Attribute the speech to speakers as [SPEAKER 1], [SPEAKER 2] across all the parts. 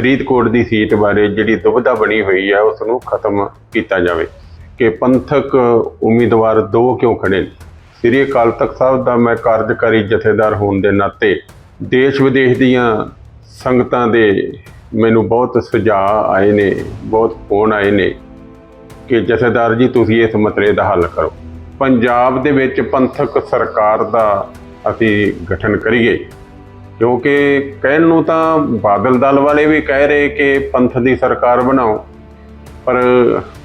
[SPEAKER 1] ਫਰੀਦਕੋਟ ਦੀ seat ਬਾਰੇ ਜਿਹੜੀ ਦੁਬਿਧਾ ਬਣੀ ਹੋਈ ਹੈ ਉਸ ਨੂੰ ਖਤਮ ਕੀਤਾ ਜਾਵੇ। ਕਿ ਪੰਥਕ ਉਮੀਦਵਾਰ ਦੋ ਕਿਉਂ ਖੜੇ ਨੇ? ਸ੍ਰੀ ਅਕਾਲ ਤਖਤ ਸਾਹਿਬ ਦਾ ਮੈਂ ਕਾਰਜਕਾਰੀ ਜਥੇਦਾਰ ਹੋਣ ਦੇ ਨਾਤੇ ਦੇਸ਼ ਵਿਦੇਸ਼ ਦੀਆਂ ਸੰਗਤਾਂ ਦੇ ਮੈਨੂੰ ਬਹੁਤ ਸੁਝਾਅ ਆਏ ਨੇ, ਬਹੁਤ ਫੋਨ ਆਏ ਨੇ ਕਿ ਜਥੇਦਾਰ ਜੀ, ਤੁਸੀਂ ਇਸ ਮਸਲੇ ਦਾ ਹੱਲ ਕਰੋ। ਪੰਜਾਬ ਦੇ ਵਿੱਚ ਪੰਥਕ ਸਰਕਾਰ ਦਾ ਅਸੀਂ ਗਠਨ ਕਰੀਏ। ਕਿਉਂਕਿ ਕਹਿਣ ਨੂੰ ਤਾਂ ਬਾਦਲ ਦਲ ਵਾਲੇ ਵੀ ਕਹਿ ਰਹੇ ਕਿ ਪੰਥ ਦੀ ਸਰਕਾਰ ਬਣਾਓ, ਪਰ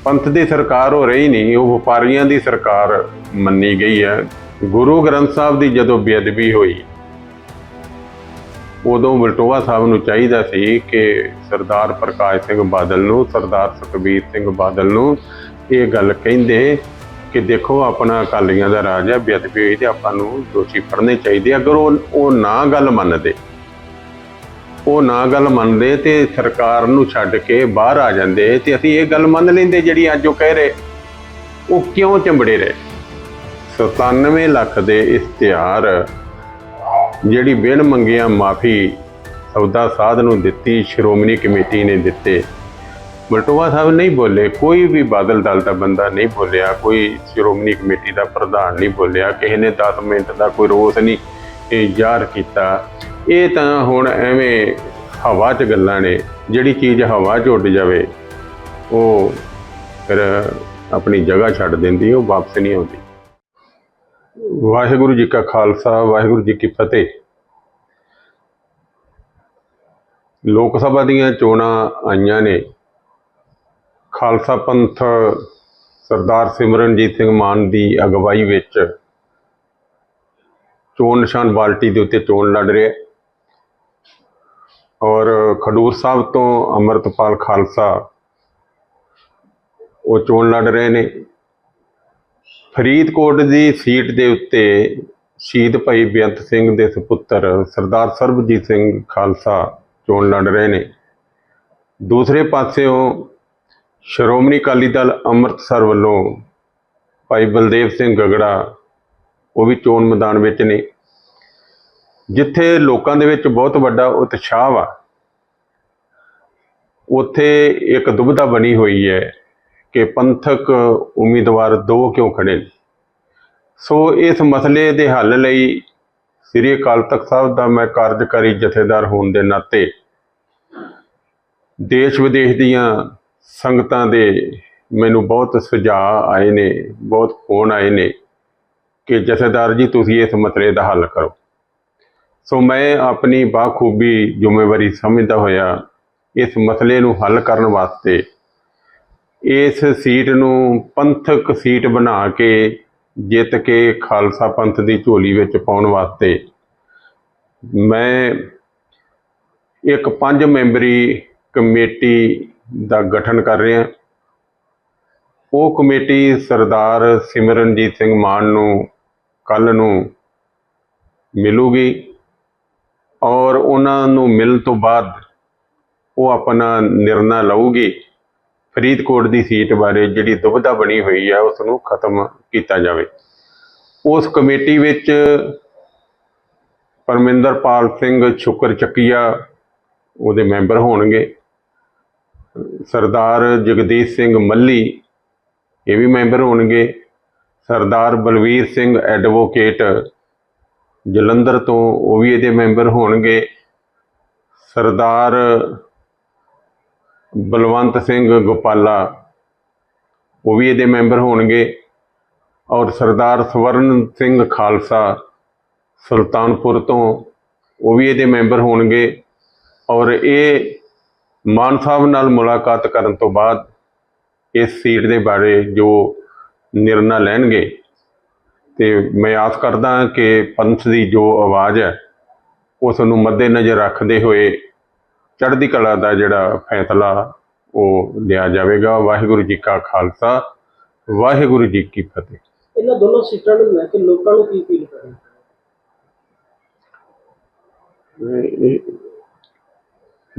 [SPEAKER 1] ਪੰਥ ਦੀ ਸਰਕਾਰ ਹੋ ਰਹੀ ਨਹੀਂ, ਉਹ ਵਪਾਰੀਆਂ ਦੀ ਸਰਕਾਰ ਮੰਨੀ ਗਈ ਹੈ। ਗੁਰੂ ਗ੍ਰੰਥ ਸਾਹਿਬ ਦੀ ਜਦੋਂ ਬੇਅਦਬੀ ਹੋਈ, ਉਦੋਂ ਵਲਟੋਆ ਸਾਹਿਬ ਨੂੰ ਚਾਹੀਦਾ ਸੀ ਕਿ ਸਰਦਾਰ ਪ੍ਰਕਾਸ਼ ਸਿੰਘ ਬਾਦਲ ਨੂੰ, ਸਰਦਾਰ ਸੁਖਬੀਰ ਸਿੰਘ ਬਾਦਲ ਨੂੰ ਇਹ ਗੱਲ ਕਹਿੰਦੇ ਕਿ ਦੇਖੋ ਆਪਣਾ ਅਕਾਲੀਆਂ ਦਾ ਰਾਜ ਹੈ, ਬੇਅਦਬੀ ਹੋਈ ਤੇ ਆਪਾਂ ਨੂੰ ਦੋਸ਼ੀ ਫੜਨੇ ਚਾਹੀਦੇ ਅਗਰ ਉਹ ਉਹ ਨਾ ਗੱਲ ਮੰਨਦੇ, ਉਹ ਨਾ ਗੱਲ ਮੰਨਦੇ ਤੇ ਸਰਕਾਰ ਨੂੰ ਛੱਡ ਕੇ ਬਾਹਰ ਆ ਜਾਂਦੇ ਤੇ ਅਸੀਂ ਇਹ ਗੱਲ ਮੰਨ ਲੈਂਦੇ ਜਿਹੜੀ ਅੱਜ ਉਹ ਕਹਿ ਰਹੇ। ਉਹ ਕਿਉਂ ਚੰਬੜੇ ਰਹੇ? 97 ਲੱਖ ਦੇ ਇਸ਼ਤਿਹਾਰ, ਜਿਹੜੀ ਬਿਨ ਮੰਗਿਆ ਮਾਫੀ ਸੌਦਾ ਸਾਧ ਨੂੰ ਦਿੱਤੀ, ਸ਼੍ਰੋਮਣੀ ਕਮੇਟੀ ਨੇ ਦਿੱਤੇ। ਬਲਟੋਆ ਸਾਹਿਬ ਨਹੀਂ ਬੋਲੇ, ਕੋਈ ਵੀ ਬਾਦਲ ਦਲ ਦਾ ਬੰਦਾ ਨਹੀਂ ਬੋਲਿਆ, ਕੋਈ ਸ਼੍ਰੋਮਣੀ ਕਮੇਟੀ ਦਾ ਪ੍ਰਧਾਨ ਨਹੀਂ ਬੋਲਿਆ, ਕਿਸੇ ਨੇ 10 ਮਿੰਟ ਦਾ ਕੋਈ ਰੋਸ ਨਹੀਂ, ਇਹ ਜ਼ਾਹਰ ਕੀਤਾ। ਇਹ ਤਾਂ ਹੁਣ ਐਵੇਂ ਹਵਾ 'ਚ ਗੱਲਾਂ ਨੇ, ਜਿਹੜੀ ਚੀਜ਼ ਹਵਾ 'ਚ ਉੱਡ ਜਾਵੇ, ਉਹ ਫਿਰ ਆਪਣੀ ਜਗ੍ਹਾ ਛੱਡ ਦਿੰਦੀ, ਉਹ ਵਾਪਸ ਨਹੀਂ ਆਉਂਦੀ। ਵਾਹਿਗੁਰੂ ਜੀ ਕਾ ਖਾਲਸਾ, ਵਾਹਿਗੁਰੂ ਜੀ ਕੀ ਫਤਿਹ। ਲੋਕ ਸਭਾ ਦੀਆਂ ਚੋਣਾਂ ਆਈਆਂ ਨੇ ਖਾਲਸਾ ਪੰਥ ਸਰਦਾਰ ਸਿਮਰਨਜੀਤ ਸਿੰਘ ਮਾਨ ਦੀ ਅਗਵਾਈ ਵਿੱਚ ਚੋਣ ਨਿਸ਼ਾਨ ਬਾਲਟੀ ਦੇ ਉੱਤੇ ਚੋਣ ਲੜ ਰਿਹਾ ਔਰ ਖਡੂਰ ਸਾਹਿਬ ਤੋਂ ਅਮਰਤਪਾਲ ਖਾਲਸਾ ਉਹ ਚੋਣ ਲੜ ਰਹੇ ਨੇ। ਫਰੀਦਕੋਟ ਦੀ ਸੀਟ ਦੇ ਉੱਤੇ ਸ਼ਹੀਦ ਭਾਈ ਬੇਅੰਤ ਸਿੰਘ ਦੇ ਸੁਪੁੱਤਰ ਸਰਦਾਰ ਸਰਬਜੀਤ ਸਿੰਘ ਖਾਲਸਾ ਚੋਣ ਲੜ ਰਹੇ ਨੇ। ਦੂਸਰੇ ਪਾਸਿਓਂ ਸ਼੍ਰੋਮਣੀ ਅਕਾਲੀ ਦਲ ਅੰਮ੍ਰਿਤਸਰ ਵੱਲੋਂ ਭਾਈ ਬਲਦੇਵ ਸਿੰਘ ਗਗੜਾ, ਉਹ ਵੀ ਚੋਣ ਮੈਦਾਨ ਵਿੱਚ ਨੇ। ਜਿੱਥੇ ਲੋਕਾਂ ਦੇ ਵਿੱਚ ਬਹੁਤ ਵੱਡਾ ਉਤਸ਼ਾਹ ਵਾ, ਉੱਥੇ ਇੱਕ ਦੁਬਿਧਾ ਬਣੀ ਹੋਈ ਹੈ ਕਿ ਪੰਥਕ ਉਮੀਦਵਾਰ ਦੋ ਕਿਉਂ ਖੜੇ ਨੇ। ਸੋ ਇਸ ਮਸਲੇ ਦੇ ਹੱਲ ਲਈ ਸ੍ਰੀ ਅਕਾਲ ਤਖਤ ਸਾਹਿਬ ਦਾ ਮੈਂ ਕਾਰਜਕਾਰੀ ਜਥੇਦਾਰ ਹੋਣ ਦੇ ਨਾਤੇ ਦੇਸ਼ ਵਿਦੇਸ਼ ਦੀਆਂ ਸੰਗਤਾਂ ਦੇ ਮੈਨੂੰ ਬਹੁਤ ਸੁਝਾਅ ਆਏ ਨੇ, ਬਹੁਤ ਫੋਨ ਆਏ ਨੇ ਕਿ ਜਥੇਦਾਰ ਜੀ ਤੁਸੀਂ ਇਸ ਮਸਲੇ ਦਾ ਹੱਲ ਕਰੋ। ਸੋ ਮੈਂ ਆਪਣੀ ਬਾਖੂਬੀ ਜ਼ਿੰਮੇਵਾਰੀ ਸਮਝਦਾ ਹੋਇਆ ਇਸ ਮਸਲੇ ਨੂੰ ਹੱਲ ਕਰਨ ਵਾਸਤੇ ਇਸ ਸੀਟ ਨੂੰ ਪੰਥਕ ਸੀਟ ਬਣਾ ਕੇ ਜਿੱਤ ਕੇ ਖਾਲਸਾ ਪੰਥ ਦੀ ਝੋਲੀ ਵਿੱਚ ਪਾਉਣ ਵਾਸਤੇ ਮੈਂ ਇੱਕ ਪੰਜ ਮੈਂਬਰੀ ਕਮੇਟੀ ਦਾ ਗਠਨ ਕਰ ਰਿਹਾ ਉਹ ਕਮੇਟੀ ਸਰਦਾਰ ਸਿਮਰਨਜੀਤ ਸਿੰਘ ਮਾਨ ਨੂੰ ਕੱਲ ਨੂੰ ਮਿਲੂਗੀ ਔਰ ਉਹਨਾਂ ਨੂੰ ਮਿਲਣ ਤੋਂ ਬਾਅਦ ਉਹ ਆਪਣਾ ਨਿਰਣਾ ਲਊਗੀ। ਫਰੀਦਕੋਟ ਦੀ ਸੀਟ ਬਾਰੇ ਜਿਹੜੀ ਦੁਬਿਧਾ ਬਣੀ ਹੋਈ ਹੈ, ਉਸ ਨੂੰ ਖਤਮ ਕੀਤਾ ਜਾਵੇ। ਉਸ ਕਮੇਟੀ ਵਿੱਚ ਪਰਮਿੰਦਰਪਾਲ ਸਿੰਘ ਸ਼ੁਕਰ ਚੱਕੀਆ ਉਹਦੇ ਮੈਂਬਰ ਹੋਣਗੇ। ਸਰਦਾਰ ਜਗਦੀਸ਼ ਸਿੰਘ ਮੱਲੀ, ਇਹ ਵੀ ਮੈਂਬਰ ਹੋਣਗੇ। ਸਰਦਾਰ ਬਲਵੀਰ ਸਿੰਘ ਐਡਵੋਕੇਟ ਜਲੰਧਰ ਤੋਂ, ਉਹ ਵੀ ਇਹਦੇ ਮੈਂਬਰ ਹੋਣਗੇ। ਸਰਦਾਰ ਬਲਵੰਤ ਸਿੰਘ ਗੋਪਾਲਾ, ਉਹ ਵੀ ਇਹਦੇ ਮੈਂਬਰ ਹੋਣਗੇ। ਔਰ ਸਰਦਾਰ ਸਵਰਨ ਸਿੰਘ ਖਾਲਸਾ ਸੁਲਤਾਨਪੁਰ ਤੋਂ, ਉਹ ਵੀ ਇਹਦੇ ਮੈਂਬਰ ਹੋਣਗੇ। ਔਰ ਇਹ ਮਾਨ ਸਾਹਿਬ ਨਾਲ ਮੁਲਾਕਾਤ ਕਰਨ ਤੋਂ ਬਾਅਦ ਇਸ ਸੀਟ ਦੇ ਬਾਰੇ ਜੋ ਨਿਰਣਾ ਲੈਣਗੇ ਤੇ ਮੈਂ ਆਸ ਕਰਦਾ ਕਿ ਪੰਥ ਦੀ ਜੋ ਆਵਾਜ਼ ਹੈ ਉਸ ਨੂੰ ਮੱਦੇਨਜ਼ਰ ਰੱਖਦੇ ਹੋਏ ਚੜ੍ਹਦੀ ਕਲਾ ਦਾ ਜਿਹੜਾ ਫੈਸਲਾ ਉਹ ਲਿਆ ਜਾਵੇਗਾ। ਵਾਹਿਗੁਰੂ ਜੀ ਕਾ ਖਾਲਸਾ ਵਾਹਿਗੁਰੂ ਜੀ ਕੀ ਫਤਿਹ।
[SPEAKER 2] ਇਹਨਾਂ ਦੋਨੋਂ ਸੀਟਾਂ ਨੂੰ ਲੈ ਕੇ ਲੋਕਾਂ ਨੂੰ ਕੀ ਅਪੀਲ ਕਰਨੀ
[SPEAKER 1] ਇਹ-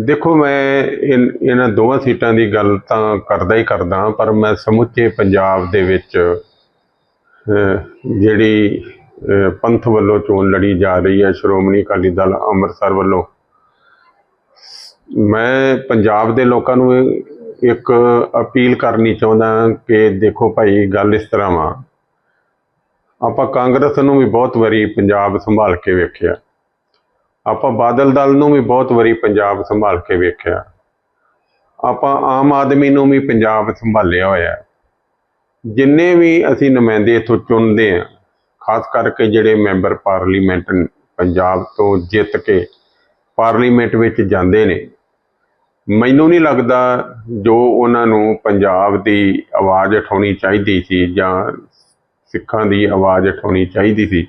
[SPEAKER 1] ਦੇਖੋ, ਮੈਂ ਇਨ- ਇਹਨਾਂ ਦੋਵਾਂ ਸੀਟਾਂ ਦੀ ਗੱਲ ਤਾਂ ਕਰਦਾ ਹੀ ਕਰਦਾ ਪਰ ਮੈਂ ਸਮੁੱਚੇ ਪੰਜਾਬ ਦੇ ਵਿੱਚ ਜਿਹੜੀ ਪੰਥ ਵੱਲੋਂ ਚੋਣ ਲੜੀ ਜਾ ਰਹੀ ਹੈ, ਸ਼੍ਰੋਮਣੀ ਅਕਾਲੀ ਦਲ ਅੰਮ੍ਰਿਤਸਰ ਵੱਲੋਂ, ਮੈਂ ਪੰਜਾਬ ਦੇ ਲੋਕਾਂ ਨੂੰ ਇੱਕ ਅਪੀਲ ਕਰਨੀ ਚਾਹੁੰਦਾ ਕਿ ਦੇਖੋ ਭਾਈ, ਗੱਲ ਇਸ ਤਰ੍ਹਾਂ ਵਾ। ਆਪਾਂ ਕਾਂਗਰਸ ਨੂੰ ਵੀ ਬਹੁਤ ਵਾਰੀ ਪੰਜਾਬ ਸੰਭਾਲ ਕੇ ਵੇਖਿਆ। ਆਪਾਂ ਬਾਦਲ ਦਲ ਨੂੰ ਵੀ ਬਹੁਤ ਵਾਰੀ ਪੰਜਾਬ ਸੰਭਾਲ ਕੇ ਵੇਖਿਆ। ਆਪਾਂ ਆਮ ਆਦਮੀ ਨੂੰ ਵੀ ਪੰਜਾਬ ਸੰਭਾਲਿਆ ਹੋਇਆ ਜਿੰਨੇ ਵੀ ਅਸੀਂ ਨੁਮਾਇੰਦੇ ਇੱਥੋਂ ਚੁਣਦੇ ਆ ਖਾਸ ਕਰਕੇ ਜਿਹੜੇ ਮੈਂਬਰ ਪਾਰਲੀਮੈਂਟ ਪੰਜਾਬ ਤੋਂ ਜਿੱਤ ਕੇ ਪਾਰਲੀਮੈਂਟ ਵਿੱਚ ਜਾਂਦੇ ਨੇ, ਮੈਨੂੰ ਨਹੀਂ ਲੱਗਦਾ ਜੋ ਉਹਨਾਂ ਨੂੰ ਪੰਜਾਬ ਦੀ ਆਵਾਜ਼ ਉਠਾਉਣੀ ਚਾਹੀਦੀ ਸੀ ਜਾਂ ਸਿੱਖਾਂ ਦੀ ਆਵਾਜ਼ ਉਠਾਉਣੀ ਚਾਹੀਦੀ ਸੀ,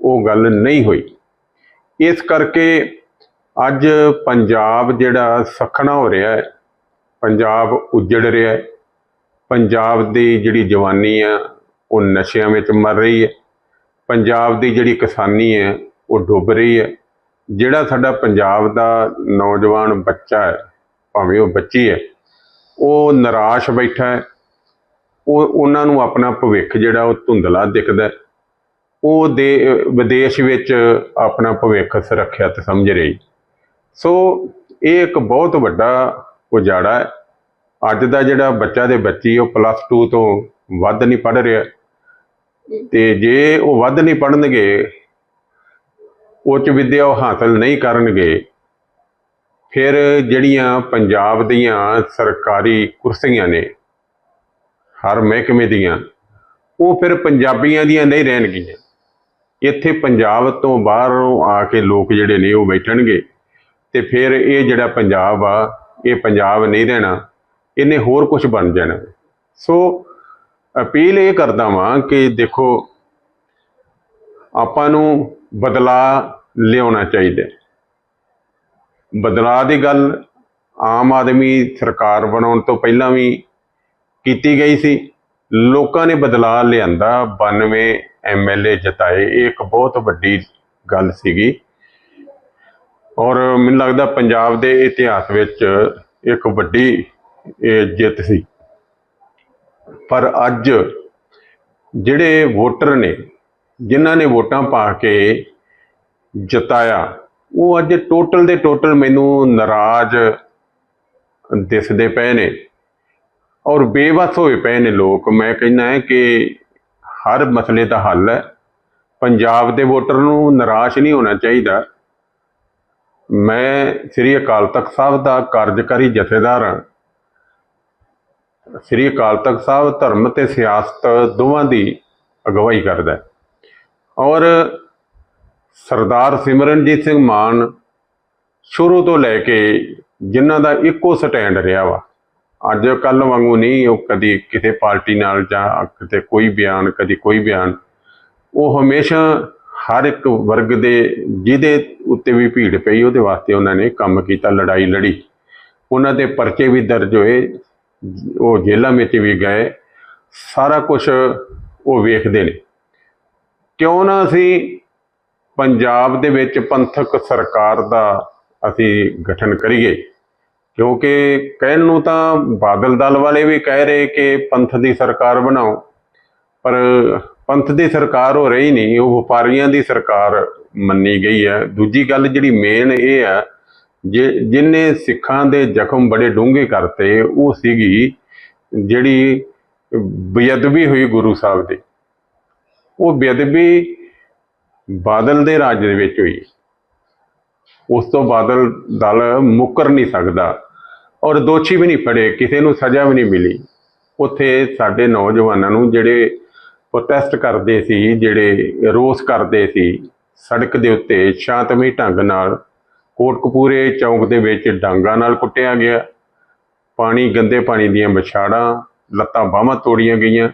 [SPEAKER 1] ਉਹ ਗੱਲ ਨਹੀਂ ਹੋਈ। ਇਸ ਕਰਕੇ ਅੱਜ ਪੰਜਾਬ ਜਿਹੜਾ ਸਖਣਾ ਹੋ ਰਿਹਾ ਹੈ, ਪੰਜਾਬ ਉੱਜੜ ਰਿਹਾ ਹੈ। ਪੰਜਾਬ ਦੀ ਜਿਹੜੀ ਜਵਾਨੀ ਆ ਉਹ ਨਸ਼ਿਆਂ ਵਿੱਚ ਮਰ ਰਹੀ ਹੈ। ਪੰਜਾਬ ਦੀ ਜਿਹੜੀ ਕਿਸਾਨੀ ਹੈ, ਉਹ ਡੁੱਬ ਰਹੀ ਹੈ। ਜਿਹੜਾ ਸਾਡਾ ਪੰਜਾਬ ਦਾ ਨੌਜਵਾਨ ਬੱਚਾ ਹੈ, ਭਾਵੇਂ ਉਹ ਬੱਚੀ ਹੈ, ਉਹ ਨਿਰਾਸ਼ ਬੈਠਾ ਹੈ। ਉਹ, ਉਹਨਾਂ ਨੂੰ ਆਪਣਾ ਭਵਿੱਖ ਜਿਹੜਾ ਉਹ ਧੁੰਦਲਾ ਦਿਖਦਾ ਹੈ। ਉਹ ਦੇ, ਵਿਦੇਸ਼ ਵਿੱਚ ਆਪਣਾ ਭਵਿੱਖ ਸੁਰੱਖਿਅਤ ਸਮਝ ਰਹੀ। ਸੋ ਇਹ ਇੱਕ ਬਹੁਤ ਵੱਡਾ ਉਜਾੜਾ ਹੈ। ਅੱਜ ਦਾ ਜਿਹੜਾ ਬੱਚਾ ਦੇ ਬੱਚੀ, ਉਹ ਪਲੱਸ 2 ਤੋਂ ਵੱਧ ਨਹੀਂ ਪੜ੍ਹ ਰਿਹਾ। ਤੇ ਜੇ ਉਹ ਵੱਧ ਨਹੀਂ ਪੜ੍ਹਨਗੇ, ਉੱਚ ਵਿੱਦਿਆ ਉਹ ਹਾਸਲ ਨਹੀਂ ਕਰਨਗੇ, ਫਿਰ ਜਿਹੜੀਆਂ ਪੰਜਾਬ ਦੀਆਂ ਸਰਕਾਰੀ ਕੁਰਸੀਆਂ ਨੇ, ਹਰ ਮਹਿਕਮੇ ਦੀਆਂ, ਉਹ ਫਿਰ ਪੰਜਾਬੀਆਂ ਦੀਆਂ ਨਹੀਂ ਰਹਿਣਗੀਆਂ। ਇੱਥੇ ਪੰਜਾਬ ਤੋਂ ਬਾਹਰੋਂ ਆ ਕੇ ਲੋਕ ਜਿਹੜੇ ਨੇ ਉਹ ਬੈਠਣਗੇ। ਤੇ ਫਿਰ ਇਹ ਜਿਹੜਾ ਪੰਜਾਬ ਆ, ਇਹ ਪੰਜਾਬ ਨਹੀਂ ਰਹਿਣਾ, ਇਹਨੇ ਹੋਰ ਕੁਝ ਬਣ ਜਾਣਾ। ਸੋ ਅਪੀਲ ਇਹ ਕਰਦਾ ਵਾਂ ਕਿ ਦੇਖੋ, ਆਪਾਂ ਨੂੰ ਬਦਲਾ ਲਿਆਉਣਾ ਚਾਹੀਦਾ। ਹੈ। ਬਦਲਾਅ ਦੀ ਗੱਲ ਆਮ ਆਦਮੀ ਸਰਕਾਰ ਬਣਾਉਣ ਤੋਂ ਪਹਿਲਾਂ ਵੀ ਕੀਤੀ ਗਈ ਸੀ। ਲੋਕਾਂ ਨੇ ਬਦਲਾਅ ਲਿਆਂਦਾ 92 ਐਮਐਲਏ ਜਿਤਾਏ, ਇਹ ਇੱਕ ਬਹੁਤ ਵੱਡੀ ਗੱਲ ਸੀਗੀ। ਔਰ ਮੈਨੂੰ ਲੱਗਦਾ ਪੰਜਾਬ ਦੇ ਇਤਿਹਾਸ ਵਿੱਚ ਇੱਕ ਵੱਡੀ, ਇਹ ਜਿੱਤ ਸੀ। ਪਰ ਅੱਜ ਜਿਹੜੇ ਵੋਟਰ ਨੇ, ਜਿਨ੍ਹਾਂ ਨੇ ਵੋਟਾਂ ਪਾ ਕੇ ਜਿਤਾਇਆ, ਉਹ ਅੱਜ ਟੋਟਲ ਦੇ ਟੋਟਲ ਮੈਨੂੰ ਨਾਰਾਜ਼ ਦਿਸਦੇ ਪਏ ਨੇ। ਔਰ ਬੇਵਸ ਹੋਏ ਪਏ ਨੇ ਲੋਕ। ਮੈਂ ਕਹਿੰਦਾ ਕਿ ਹਰ ਮਸਲੇ ਦਾ ਹੱਲ ਹੈ। ਪੰਜਾਬ ਦੇ ਵੋਟਰ ਨੂੰ ਨਿਰਾਸ਼ ਨਹੀਂ ਹੋਣਾ ਚਾਹੀਦਾ। ਮੈਂ ਸ੍ਰੀ ਅਕਾਲ ਤਖਤ ਸਾਹਿਬ ਦਾ ਕਾਰਜਕਾਰੀ ਜਥੇਦਾਰ ਹਾਂ। ਸ੍ਰੀ ਅਕਾਲ ਤਖਤ ਸਾਹਿਬ ਧਰਮ ਤੇ ਸਿਆਸਤ ਦੋਵਾਂ ਦੀ ਅਗਵਾਈ ਕਰਦਾ ਹੈ। ਔਰ ਸਰਦਾਰ ਸਿਮਰਨਜੀਤ ਸਿੰਘ ਮਾਨ ਸ਼ੁਰੂ ਤੋਂ ਲੈ ਕੇ ਜਿਨ੍ਹਾਂ ਦਾ ਇੱਕੋ ਸਟੈਂਡ ਰਿਹਾ ਵਾ ਅੱਜ ਕੱਲ ਵਾਂਗੂ ਨਹੀਂ, ਉਹ ਕਦੀ ਕਿਸੇ ਪਾਰਟੀ ਨਾਲ ਜਾਂ ਕਿਤੇ ਕੋਈ ਬਿਆਨ, ਕਦੀ ਕੋਈ ਬਿਆਨ। ਉਹ ਹਮੇਸ਼ਾ ਹਰ ਇੱਕ ਵਰਗ ਦੇ, ਜਿਹਦੇ ਉੱਤੇ ਵੀ ਭੀੜ ਪਈ, ਉਹਦੇ ਵਾਸਤੇ ਉਹਨਾਂ ਨੇ ਕੰਮ ਕੀਤਾ, ਲੜਾਈ ਲੜੀ। ਉਹਨਾਂ ਦੇ ਪਰਚੇ ਵੀ ਦਰਜ ਹੋਏ, ਉਹ ਜੇਲ੍ਹਾਂ ਵਿੱਚ ਵੀ ਗਏ। ਸਾਰਾ ਕੁਝ ਉਹ ਵੇਖਦੇ ਨੇ। ਕਿਉਂ ਨਾ ਅਸੀਂ ਪੰਜਾਬ ਦੇ ਵਿੱਚ ਪੰਥਕ ਸਰਕਾਰ ਦਾ ਅਸੀਂ ਗਠਨ ਕਰੀਏ? ਕਿਉਂਕਿ ਕਹਿਣ ਨੂੰ ਤਾਂ ਬਾਦਲ ਦਲ ਵਾਲੇ ਵੀ ਕਹਿ ਰਹੇ ਕਿ ਪੰਥ ਦੀ ਸਰਕਾਰ ਬਣਾਓ, ਪਰ ਪੰਥ ਦੀ ਸਰਕਾਰ ਹੋ ਰਹੀ ਨਹੀਂ, ਉਹ ਵਪਾਰੀਆਂ ਦੀ ਸਰਕਾਰ ਮੰਨੀ ਗਈ ਹੈ। ਦੂਜੀ ਗੱਲ ਜਿਹੜੀ ਮੇਨ ਇਹ ਹੈ, ਜਿ- ਜਿਹਨੇ ਸਿੱਖਾਂ ਦੇ ਜ਼ਖਮ ਬੜੇ ਡੂੰਘੇ ਕਰਤੇ, ਉਹ ਸੀਗੀ ਜਿਹੜੀ ਬੇਅਦਬੀ ਹੋਈ ਗੁਰੂ ਸਾਹਿਬ ਦੀ। ਉਹ ਬੇਅਦਬੀ ਬਾਦਲ ਦੇ ਰਾਜ ਦੇ ਵਿੱਚ ਹੋਈ। ਉਸ ਤੋਂ ਬਾਦਲ ਦਲ ਮੁੱਕਰ ਨਹੀਂ ਸਕਦਾ। ਔਰ ਦੋਸ਼ੀ ਵੀ ਨਹੀਂ ਫੜੇ, ਕਿਸੇ ਨੂੰ ਸਜ਼ਾ ਵੀ ਨਹੀਂ ਮਿਲੀ। ਉੱਥੇ ਸਾਡੇ ਨੌਜਵਾਨਾਂ ਨੂੰ ਜਿਹੜੇ ਪ੍ਰੋਟੈਸਟ ਕਰਦੇ ਸੀ, ਜਿਹੜੇ ਰੋਸ ਕਰਦੇ ਸੀ, ਸੜਕ ਦੇ ਉੱਤੇ ਸ਼ਾਂਤਮਈ ਢੰਗ ਨਾਲ ਕੋਟਕਪੂਰੇ ਚੌਂਕ ਦੇ ਵਿੱਚ ਡਾਂਗਾ ਨਾਲ ਕੁੱਟਿਆ ਗਿਆ। ਪਾਣੀ, ਗੰਦੇ ਪਾਣੀ ਦੀਆਂ ਵਿਛਾੜਾਂ, ਲੱਤਾਂ ਬਾਹਾਂ ਤੋੜੀਆਂ ਗਈਆਂ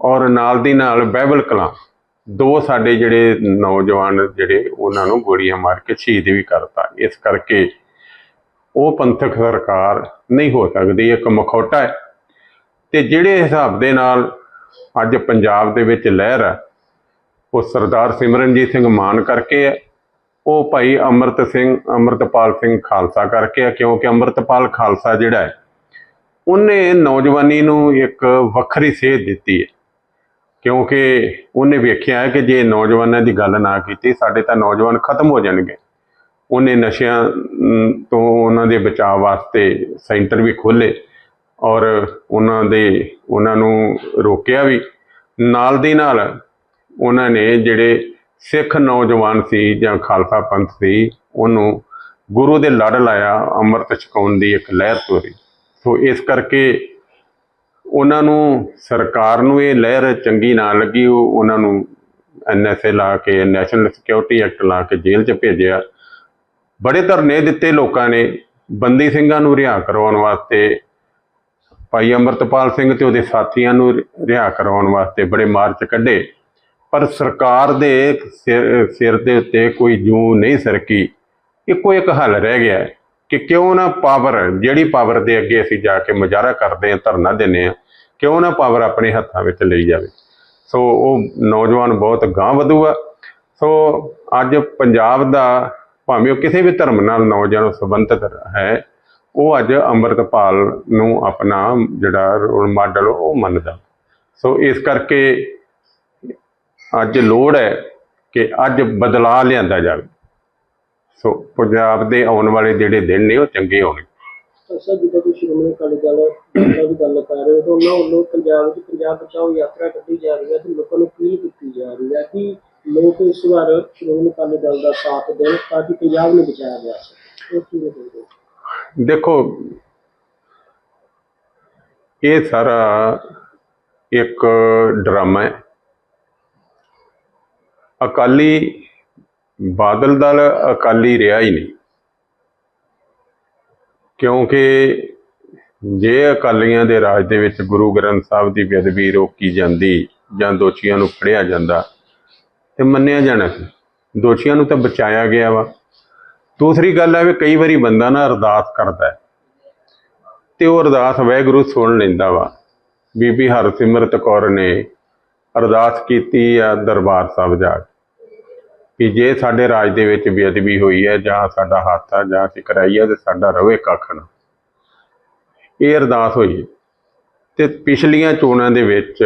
[SPEAKER 1] ਔਰ ਨਾਲ ਦੀ ਨਾਲ ਬਾਈਬਲ ਕਲਾਂ ਦੋ ਸਾਡੇ ਜਿਹੜੇ ਨੌਜਵਾਨ ਜਿਹੜੇ ਉਹਨਾਂ ਨੂੰ ਗੋਲੀਆਂ ਮਾਰ ਕੇ ਸ਼ਹੀਦ ਵੀ ਕਰਤਾ। ਇਸ ਕਰਕੇ ਉਹ ਪੰਥਕ ਸਰਕਾਰ ਨਹੀਂ ਹੋ ਸਕਦੀ, ਇੱਕ ਮਖੌਟਾ ਹੈ। ਤੇ ਜਿਹੜੇ ਹਿਸਾਬ ਦੇ ਨਾਲ ਅੱਜ ਪੰਜਾਬ ਦੇ ਵਿੱਚ ਲਹਿਰ ਹੈ, ਉਹ ਸਰਦਾਰ ਸਿਮਰਨਜੀਤ ਸਿੰਘ ਮਾਨ ਕਰਕੇ ਹੈ, ਉਹ ਭਾਈ ਅਮਰਤ ਸਿੰਘ, ਅਮਰਤਪਾਲ ਸਿੰਘ ਖਾਲਸਾ ਕਰਕੇ ਹੈ, ਕਿਉਂਕਿ ਅਮਰਤਪਾਲ ਖਾਲਸਾ ਜਿਹੜਾ ਹੈ, ਉਹਨੇ ਨੌਜਵਾਨੀ ਨੂੰ ਇੱਕ ਵੱਖਰੀ ਸੇਧ ਦਿੱਤੀ ਹੈ। ਕਿਉਂਕਿ ਉਹਨੇ ਵੇਖਿਆ ਹੈ ਕਿ ਜੇ ਨੌਜਵਾਨਾਂ ਦੀ ਗੱਲ ਨਾ ਕੀਤੀ, ਸਾਡੇ ਤਾਂ ਨੌਜਵਾਨ ਖਤਮ ਹੋ ਜਾਣਗੇ। ਉਹਨੇ ਨਸ਼ਿਆਂ ਤੋਂ ਉਹਨਾਂ ਦੇ ਬਚਾਅ ਵਾਸਤੇ ਸੈਂਟਰ ਵੀ ਖੋਲ੍ਹੇ ਔਰ ਉਹਨਾਂ ਦੇ, ਉਹਨਾਂ ਨੂੰ ਰੋਕਿਆ ਵੀ। ਨਾਲ ਦੀ ਨਾਲ ਉਹਨਾਂ ਨੇ ਜਿਹੜੇ ਸਿੱਖ ਨੌਜਵਾਨ ਸੀ ਜਾਂ ਖਾਲਸਾ ਪੰਥ ਸੀ, ਉਹਨੂੰ ਗੁਰੂ ਦੇ ਲੜ ਲਾਇਆ, ਅੰਮ੍ਰਿਤ ਛਕਾਉਣ ਦੀ ਇੱਕ ਲਹਿਰ ਤੋਰੀ। ਸੋ ਇਸ ਕਰਕੇ ਉਹਨਾਂ ਨੂੰ ਸਰਕਾਰ ਨੂੰ ਇਹ ਲਹਿਰ ਚੰਗੀ ਨਾ ਲੱਗੀ, ਉਹ ਉਹਨਾਂ ਨੂੰ ਐਨਐਸਏ ਲਾ ਕੇ, ਨੈਸ਼ਨਲ ਸਿਕਿਉਰਿਟੀ ਐਕਟ ਲਾ ਕੇ ਜੇਲ੍ਹ 'ਚ ਭੇਜਿਆ। ਬੜੇ ਧਰਨੇ ਦਿੱਤੇ ਲੋਕਾਂ ਨੇ, ਬੰਦੀ ਸਿੰਘਾਂ ਨੂੰ ਰਿਹਾ ਕਰਵਾਉਣ ਵਾਸਤੇ, ਭਾਈ ਅੰਮ੍ਰਿਤਪਾਲ ਸਿੰਘ ਤੇ ਉਹਦੇ ਸਾਥੀਆਂ ਨੂੰ ਰਿਹਾ ਕਰਵਾਉਣ ਵਾਸਤੇ ਬੜੇ ਮਾਰਚ ਕੱਢੇ, ਪਰ ਸਰਕਾਰ ਦੇ ਸਿਰ ਸਿਰ ਦੇ ਉੱਤੇ ਕੋਈ ਜੂ ਨਹੀਂ ਸਰਕੀ। ਇੱਕੋ ਇੱਕ ਹੱਲ ਰਹਿ ਗਿਆ ਕਿ ਕਿਉਂ ਨਾ ਪਾਵਰ, ਜਿਹੜੀ ਪਾਵਰ ਦੇ ਅੱਗੇ ਅਸੀਂ ਜਾ ਕੇ ਮੁਜ਼ਾਹਰਾ ਕਰਦੇ ਹਾਂ, ਧਰਨਾ ਦਿੰਦੇ ਹਾਂ, ਕਿਉਂ ਨਾ ਪਾਵਰ ਆਪਣੇ ਹੱਥਾਂ ਵਿੱਚ ਲਈ ਜਾਵੇ। ਸੋ ਉਹ ਨੌਜਵਾਨ ਬਹੁਤ ਗਾਂਹ ਵਧੂਗਾ ਸੋ ਅੱਜ ਪੰਜਾਬ ਦਾ ਭਾਵੇਂ ਉਹ ਕਿਸੇ ਵੀ ਧਰਮ ਨਾਲ ਨੌਜਵਾਨ ਸੰਬੰਧਿਤ ਹੈ, ਉਹ ਅੱਜ ਅੰਮ੍ਰਿਤਪਾਲ ਨੂੰ ਆਪਣਾ ਜਿਹੜਾ ਰੋਲ ਮਾਡਲ ਉਹ ਮੰਨਦਾ। ਸੋ ਇਸ ਕਰਕੇ ਅੱਜ ਲੋੜ ਹੈ ਕਿ ਅੱਜ ਬਦਲਾਅ ਲਿਆਂਦਾ ਜਾਵੇ। ਸੋ ਪੰਜਾਬ ਦੇ ਆਉਣ ਵਾਲੇ ਜਿਹੜੇ ਦਿਨ ਨੇ, ਉਹ ਚੰਗੇ ਹੋਣਗੇ।
[SPEAKER 2] ਅਸਾ ਜਿੱਦਾਂ ਤੁਸੀਂ ਸ਼੍ਰੋਮਣੀ ਅਕਾਲੀ ਦਲ ਦੀ ਗੱਲ ਕਰ ਰਹੇ ਹੋ, ਤਾਂ ਉਹਨਾਂ ਵੱਲੋਂ ਪੰਜਾਬ ਵਿੱਚ ਪੰਜਾਬ ਬਚਾਓ ਯਾਤਰਾ ਕੱਢੀ ਜਾ ਰਹੀ ਹੈ ਤੇ ਲੋਕਾਂ ਨੂੰ ਅਪੀਲ ਕੀਤੀ ਜਾ ਰਹੀ ਹੈ? ਕਿ ਲੋਕ ਇਸ ਵਾਰ ਸ਼੍ਰੋਮਣੀ ਅਕਾਲੀ ਦਲ ਦਾ ਸਾਥ ਦੇਣ ਤਾਂ ਕਿ ਪੰਜਾਬ ਨੂੰ ਬਚਾਇਆ ਜਾ ਸਕੇ। ਉਹ ਕਿਵੇਂ ਦੇਖਦੇ
[SPEAKER 1] ਦੇਖੋ, ਇਹ ਸਾਰਾ ਇੱਕ ਡਰਾਮਾ ਹੈ। ਅਕਾਲੀ ਬਾਦਲ ਦਲ ਅਕਾਲੀ ਰਿਹਾ ਹੀ ਨਹੀਂ। ਕਿਉਂਕਿ ਜੇ ਅਕਾਲੀਆਂ ਦੇ ਰਾਜ ਦੇ ਵਿੱਚ ਗੁਰੂ ਗ੍ਰੰਥ ਸਾਹਿਬ ਦੀ ਬੇਅਦਬੀ ਰੋਕੀ ਜਾਂਦੀ ਜਾਂ ਦੋਸ਼ੀਆਂ ਨੂੰ ਫੜਿਆ ਜਾਂਦਾ ਤੇ ਮੰਨਿਆ ਜਾਣਾ ਸੀ। ਦੋਸ਼ੀਆਂ ਨੂੰ ਤਾਂ ਬਚਾਇਆ ਗਿਆ ਵਾ। ਦੂਸਰੀ ਗੱਲ ਹੈ ਵੀ ਕਈ ਵਾਰੀ ਬੰਦਾ ਨਾ ਅਰਦਾਸ ਕਰਦਾ ਹੈ ਤੇ ਉਹ ਅਰਦਾਸ ਵਾਹਿਗੁਰੂ ਸੁਣ ਲੈਂਦਾ ਵਾ। ਬੀਬੀ ਹਰਸਿਮਰਤ ਕੌਰ ਨੇ ਅਰਦਾਸ ਕੀਤੀ ਆ ਦਰਬਾਰ ਸਾਹਿਬ ਜਾ ਕੇ ਕਿ ਜੇ ਸਾਡੇ ਰਾਜ ਦੇ ਵਿੱਚ ਬੇਅਦਬੀ ਹੋਈ ਹੈ ਜਾਂ ਸਾਡਾ ਹੱਥ ਆ ਜਾਂ ਅਸੀਂ ਕਰਾਈ ਹੈ ਤੇ ਸਾਡਾ ਰਵੇ ਕੱਖ ਨਾ। ਇਹ ਅਰਦਾਸ ਹੋਈ ਤੇ ਪਿਛਲੀਆਂ ਚੋਣਾਂ ਦੇ ਵਿੱਚ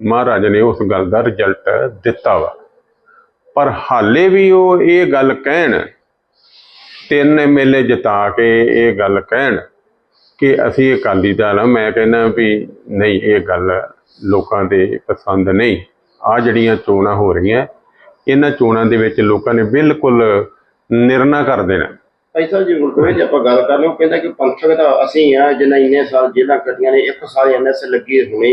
[SPEAKER 1] ਮਹਾਰਾਜ ਨੇ ਉਸ ਗੱਲ ਦਾ ਰਿਜ਼ਲਟ ਦਿੱਤਾ ਵਾ। ਪਰ ਹਾਲੇ ਵੀ ਉਹ ਇਹ ਗੱਲ ਕਹਿਣ, ਤਿੰਨ ਐਮਐਲਏ ਜਿਤਾ ਕੇ ਇਹ ਗੱਲ ਕਹਿਣ ਕਿ ਅਸੀਂ ਅਕਾਲੀ ਦਲ ਆ ਮੈਂ ਕਹਿੰਦਾ ਵੀ ਨਹੀਂ, ਇਹ ਗੱਲ ਲੋਕਾਂ ਦੇ ਪਸੰਦ ਨਹੀਂ। ਆ ਜਿਹੜੀਆਂ ਚੋਣਾਂ ਹੋ ਰਹੀਆਂ, ਇਹਨਾਂ ਚੋਣਾਂ ਦੇ ਵਿੱਚ ਲੋਕਾਂ ਨੇ ਬਿਲਕੁਲ ਨਿਰਣਾ ਕਰ ਦੇਣਾ।
[SPEAKER 3] ਭਾਈ ਸਾਹਿਬ ਜੀ ਹੁਣ ਜੇ ਆਪਾਂ ਗੱਲ ਕਰ ਲਓ, ਕਹਿੰਦਾ ਕਿ ਪੰਥਕ ਤਾਂ ਅਸੀਂ ਆ, ਜਿੰਨਾ ਇੰਨੇ ਸਾਲ ਜੇਲ੍ਹਾਂ ਕੱਟੀਆਂ ਨੇ, ਇੱਕ ਸਾਲ ਐਨਐਸ ਲੱਗੀ ਹੁਣੇ,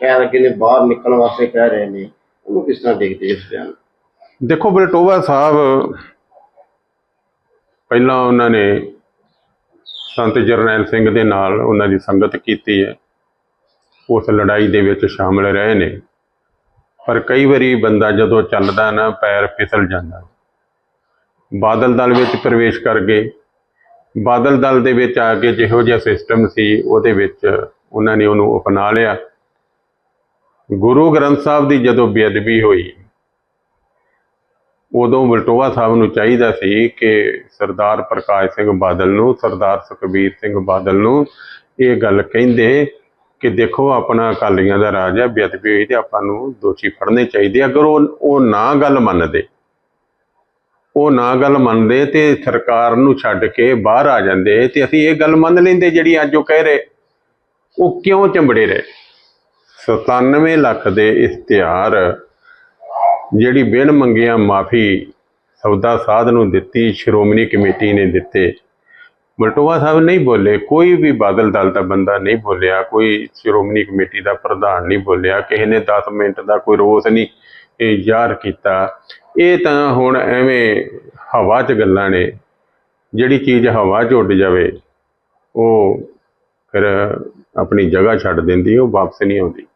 [SPEAKER 3] ਕਹਿ ਲੱਗੇ ਨੇ ਬਾਹਰ ਨਿਕਲਣ ਵਾਸਤੇ ਕਹਿ ਰਹੇ ਨੇ। ਉਹਨੂੰ ਕਿਸ ਤਰ੍ਹਾਂ ਦੇਖਦੇ ਇਸ ਬਿਆਨ?
[SPEAKER 1] ਦੇਖੋ ਬਲਟੋਵਾ ਸਾਹਿਬ, ਪਹਿਲਾਂ ਉਹਨਾਂ ਨੇ ਸੰਤ ਜਰਨੈਲ ਸਿੰਘ ਦੇ ਨਾਲ ਉਹਨਾਂ ਦੀ ਸੰਗਤ ਕੀਤੀ ਹੈ। ਉਸ ਲੜਾਈ ਦੇ ਵਿੱਚ ਸ਼ਾਮਲ ਰਹੇ ਨੇ। ਪਰ ਕਈ ਵਾਰੀ ਬੰਦਾ ਜਦੋਂ ਚੱਲਦਾ ਨਾ, ਪੈਰ ਫਿਸਲ ਜਾਂਦਾ। ਬਾਦਲ ਦਲ ਵਿੱਚ ਪ੍ਰਵੇਸ਼ ਕਰ ਗਏ। ਬਾਦਲ ਦਲ ਦੇ ਵਿੱਚ ਆ ਕੇ ਜਿਹੋ ਜਿਹਾ ਸਿਸਟਮ ਸੀ, ਉਹਦੇ ਵਿੱਚ ਉਹਨਾਂ ਨੇ ਉਹਨੂੰ ਅਪਣਾ ਲਿਆ। ਗੁਰੂ ਗ੍ਰੰਥ ਸਾਹਿਬ ਦੀ ਜਦੋਂ ਬੇਅਦਬੀ ਹੋਈ, ਉਦੋਂ ਵਲਟੋਆ ਸਾਹਿਬ ਨੂੰ ਚਾਹੀਦਾ ਸੀ ਕਿ ਸਰਦਾਰ ਪ੍ਰਕਾਸ਼ ਸਿੰਘ ਬਾਦਲ ਨੂੰ, ਸਰਦਾਰ ਸੁਖਬੀਰ ਸਿੰਘ ਬਾਦਲ ਨੂੰ ਇਹ ਗੱਲ ਕਹਿੰਦੇ ਕਿ ਦੇਖੋ ਆਪਣਾ ਅਕਾਲੀਆਂ ਦਾ ਰਾਜ ਹੈ, ਬੇਅਦਬੀ ਹੋਈ ਤੇ ਆਪਾਂ ਨੂੰ ਦੋਸ਼ੀ ਫੜਨੇ ਚਾਹੀਦੇ ਅਗਰ ਉਹ ਉਹ ਨਾ ਗੱਲ ਮੰਨਦੇ ਉਹ ਨਾ ਗੱਲ ਮੰਨਦੇ ਤੇ ਸਰਕਾਰ ਨੂੰ ਛੱਡ ਕੇ ਬਾਹਰ ਆ ਜਾਂਦੇ ਤੇ ਅਸੀਂ ਇਹ ਗੱਲ ਮੰਨ ਲੈਂਦੇ ਜਿਹੜੀ ਅੱਜ ਉਹ ਕਹਿ ਰਹੇ। ਉਹ ਕਿਉਂ ਚੰਬੜੇ ਰਹੇ? 97 ਲੱਖ ਦੇ ਇਸ਼ਤਿਹਾਰ, ਜਿਹੜੀ ਬਿਨ ਮੰਗਿਆ ਮਾਫੀ ਸੌਦਾ ਸਾਧ ਨੂੰ ਦਿੱਤੀ, ਸ਼੍ਰੋਮਣੀ ਕਮੇਟੀ ਨੇ ਦਿੱਤੇ। ਬਲਟੋਆ ਸਾਹਿਬ ਨਹੀਂ ਬੋਲੇ, ਕੋਈ ਵੀ ਬਾਦਲ ਦਲ ਦਾ ਬੰਦਾ ਨਹੀਂ ਬੋਲਿਆ, ਕੋਈ ਸ਼੍ਰੋਮਣੀ ਕਮੇਟੀ ਦਾ ਪ੍ਰਧਾਨ ਨਹੀਂ ਬੋਲਿਆ, ਕਿਸੇ ਨੇ 10 ਮਿੰਟ ਦਾ ਕੋਈ ਰੋਸ ਨਹੀਂ, ਇਹ ਕੀਤਾ। ਇਹ ਤਾਂ ਹੁਣ ਐਵੇਂ ਹਵਾ 'ਚ ਗੱਲਾਂ ਨੇ, ਜਿਹੜੀ ਚੀਜ਼ ਹਵਾ 'ਚ ਉੱਡ ਜਾਵੇ, ਉਹ ਫਿਰ ਆਪਣੀ ਜਗ੍ਹਾ ਛੱਡ ਦਿੰਦੀ, ਉਹ ਵਾਪਸ ਨਹੀਂ ਆਉਂਦੀ।